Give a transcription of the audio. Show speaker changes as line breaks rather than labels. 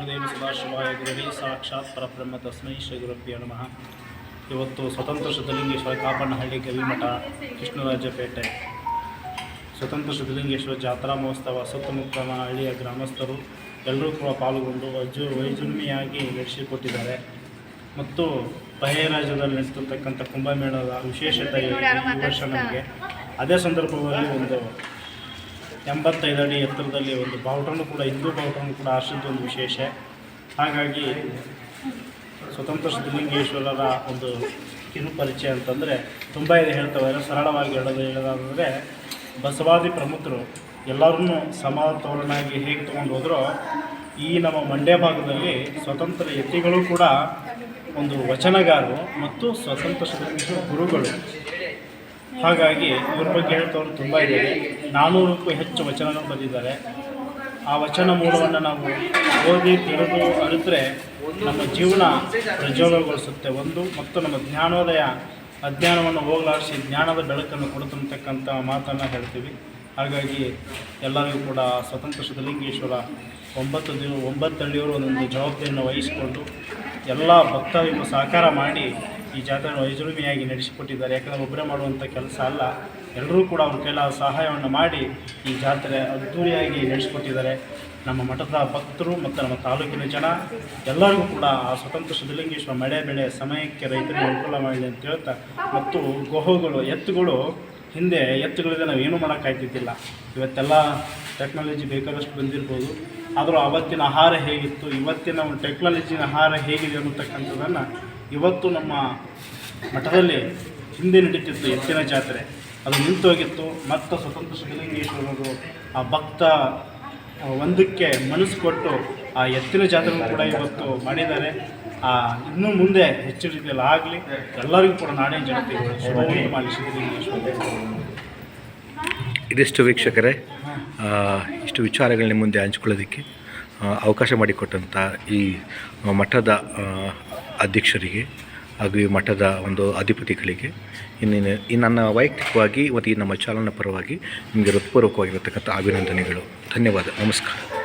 ಗುರುದೇವ ಸದಾಶಿವಾಯ ಗುರುವೇ ಸಾಕ್ಷಾತ್ ಪರಬ್ರಹ್ಮ ತಸ್ಮೈ ಶ್ರೀ ಗುರುಭ್ಯೋ ನಮಃ. ಇವತ್ತು ಸ್ವತಂತ್ರ ಶತಲಿಂಗೇಶ್ವರ ಕಾಪಣ್ಣಹಳ್ಳಿ ಗವಿಮಠ ಕೃಷ್ಣರಾಜಪೇಟೆ ಸ್ವತಂತ್ರ ಶತಲಿಂಗೇಶ್ವರ ಜಾತ್ರಾ ಮಹೋತ್ಸವ ಸುತ್ತಮುತ್ತ ಹಳ್ಳಿಯ ಗ್ರಾಮಸ್ಥರು ಎಲ್ಲರೂ ಕೂಡ ಪಾಲ್ಗೊಂಡು ವೈಜು ವೈಜೃಂಭಿಯಾಗಿ ನಡೆಸಿಕೊಟ್ಟಿದ್ದಾರೆ ಮತ್ತು ಬಹೆ ನಡೆಸಿರ್ತಕ್ಕಂಥ ಕುಂಭಮೇಳದ ವಿಶೇಷತೆ ಈ ವರ್ಷ ನಮಗೆ. ಅದೇ ಸಂದರ್ಭದಲ್ಲಿ ಒಂದು ಎಂಬತ್ತೈದು ಅಡಿ ಎತ್ತರದಲ್ಲಿ ಒಂದು ಬಾವುಟನೂ ಕೂಡ, ಹಿಂದೂ ಬಾವುಟನ್ನು ಕೂಡ ಆರಿಸಿದ್ದು ಒಂದು ವಿಶೇಷ. ಹಾಗಾಗಿ ಸ್ವತಂತ್ರ ಸಿದ್ಧಲಿಂಗೇಶ್ವರರ ಒಂದು ಕಿರು ಪರಿಚಯ ಅಂತಂದರೆ, ತುಂಬ ಇದೆ ಹೇಳ್ತವೆ ಸರಳವಾಗಿ ಹೇಳೋದು ಹೇಳೋದಾದರೆ, ಬಸವಾದಿ ಪ್ರಮುಖರು ಎಲ್ಲರನ್ನೂ ಸಮತೋಲನಾಗಿ ಹೇಗೆ ತೊಗೊಂಡು ಹೋದ್ರೋ, ಈ ನಮ್ಮ ಮಂಡ್ಯ ಭಾಗದಲ್ಲಿ ಸ್ವತಂತ್ರ ಯತಿಗಳು ಕೂಡ ಒಂದು ವಚನಗಾರರು ಮತ್ತು ಸ್ವತಂತ್ರ ಸಿದ್ಧಲಿಂಗೇಶ್ವರ ಗುರುಗಳು. ಹಾಗಾಗಿ ಇವ್ರ ಬಗ್ಗೆ ಹೇಳ್ತವ್ರು ತುಂಬ ಇದೆ ನಾನ್ನೂರಕ್ಕೂ ಹೆಚ್ಚು ವಚನಗಳು ಬಂದಿದ್ದಾರೆ ಆ ವಚನ ಮೂಲವನ್ನು ನಾವು ಓದಿ ತಿಳಿದು ಅರಿತರೆ ನಮ್ಮ ಜೀವನ ಪ್ರಜ್ವಲಗೊಳಿಸುತ್ತೆ. ಒಂದು, ಮತ್ತು ನಮ್ಮ ಜ್ಞಾನೋದಯ ಅಜ್ಞಾನವನ್ನು ಹೋಗಲಾಡಿಸಿ ಜ್ಞಾನದ ಬೆಳಕನ್ನು ಕೊಡುತ್ತಂತಕ್ಕಂಥ ಮಾತನ್ನು ಹೇಳ್ತೀವಿ. ಹಾಗಾಗಿ ಎಲ್ಲರಿಗೂ ಕೂಡ ಸ್ವತಂತ್ರ ಸಿದ್ಧಲಿಂಗೇಶ್ವರ ಒಂಬತ್ತು ದಿನ ಒಂಬತ್ತು ಹಳ್ಳಿಯವರು ಒಂದೊಂದು ಜವಾಬ್ದಾರಿಯನ್ನು ವಹಿಸಿಕೊಂಡು ಎಲ್ಲ ಭಕ್ತರಿಗೂ ಸಹಕಾರ ಮಾಡಿ ಈ ಜಾತ್ರೆಯನ್ನು ವೈಜೃಂಭಿಯಾಗಿ ನಡೆಸಿಕೊಟ್ಟಿದ್ದಾರೆ. ಯಾಕಂದರೆ ಒಬ್ಬರೇ ಮಾಡುವಂಥ ಕೆಲಸ ಅಲ್ಲ. ಎಲ್ಲರೂ ಕೂಡ ಅವ್ರ ಕೈಲ ಸಹಾಯವನ್ನು ಮಾಡಿ ಈ ಜಾತ್ರೆ ಅದ್ಧೂರಿಯಾಗಿ ನಡೆಸಿಕೊಟ್ಟಿದ್ದಾರೆ. ನಮ್ಮ ಮಠದ ಭಕ್ತರು ಮತ್ತು ನಮ್ಮ ತಾಲೂಕಿನ ಜನ ಎಲ್ಲರಿಗೂ ಕೂಡ ಆ ಸ್ವತಂತ್ರ ಸಿದ್ಧಲಿಂಗೇಶ್ವರ ಮಳೆ ಬೆಳೆ ಸಮಯಕ್ಕೆ ರೈತರಿಗೆ ಅನುಕೂಲ ಮಾಡಲಿ ಅಂತ ಹೇಳ್ತಾ ಮತ್ತು ಗೋಹುಗಳು, ಎತ್ತುಗಳು ಹಿಂದೆ ಎತ್ತುಗಳಿಂದ ನಾವು ಏನೂ ಮಾಡೋಕ್ಕಾಯ್ತಿದ್ದಿಲ್ಲ ಇವತ್ತೆಲ್ಲ ಟೆಕ್ನಾಲಜಿ ಬೇಕಾದಷ್ಟು ಬಂದಿರ್ಬೋದು. ಆದರೂ ಆವತ್ತಿನ ಆಹಾರ ಹೇಗಿತ್ತು, ಇವತ್ತಿನ ಒಂದು ಟೆಕ್ನಾಲಜಿನ ಆಹಾರ ಹೇಗಿದೆ ಅನ್ನತಕ್ಕಂಥದ್ದನ್ನು ಇವತ್ತು ನಮ್ಮ ಮಠದಲ್ಲಿ ಹಿಂದೆ ನಡೀತಿತ್ತು ಎತ್ತಿನ ಜಾತ್ರೆ, ಅದು ನಿಂತೋಗಿತ್ತು. ಮತ್ತು ಸ್ವತಂತ್ರ ಸಿದ್ಧಲಿಂಗೇಶ್ವರರು ಆ ಭಕ್ತ ಒಂದಕ್ಕೆ ಮನಸ್ಸು ಕೊಟ್ಟು ಆ ಎತ್ತಿನ ಜಾತ್ರೆ ಕೂಡ ಇವತ್ತು ಮಾಡಿದ್ದಾರೆ. ಆ, ಇನ್ನು ಮುಂದೆ ಹೆಚ್ಚು ರೀತಿಯಲ್ಲಿ ಆಗಲಿ. ಎಲ್ಲರಿಗೂ ಕೂಡ ನಾಡಿನ ಜನತೆ ಮಾಡಿ ಸಿದ್ಧಲಿಂಗೇಶ್ವರ
ಇದಿಷ್ಟು ವೀಕ್ಷಕರೇ ಇಷ್ಟು ವಿಚಾರಗಳನ್ನ ಮುಂದೆ ಹಂಚ್ಕೊಳ್ಳೋದಕ್ಕೆ ಅವಕಾಶ ಮಾಡಿಕೊಟ್ಟಂಥ ಈ ಮಠದ ಅಧ್ಯಕ್ಷರಿಗೆ ಹಾಗೂ ಈ ಮಠದ ಒಂದು ಅಧಿಪತಿಗಳಿಗೆ ಇನ್ನೇನು ಈ ನನ್ನ ವೈಯಕ್ತಿಕವಾಗಿ ಮತ್ತು ಈ ನಮ್ಮ ಚಾಲನ ಪರವಾಗಿ ನಿಮಗೆ ಹೃತ್ಪೂರ್ವಕವಾಗಿರತಕ್ಕಂಥ ಅಭಿನಂದನೆಗಳು. ಧನ್ಯವಾದ. ನಮಸ್ಕಾರ.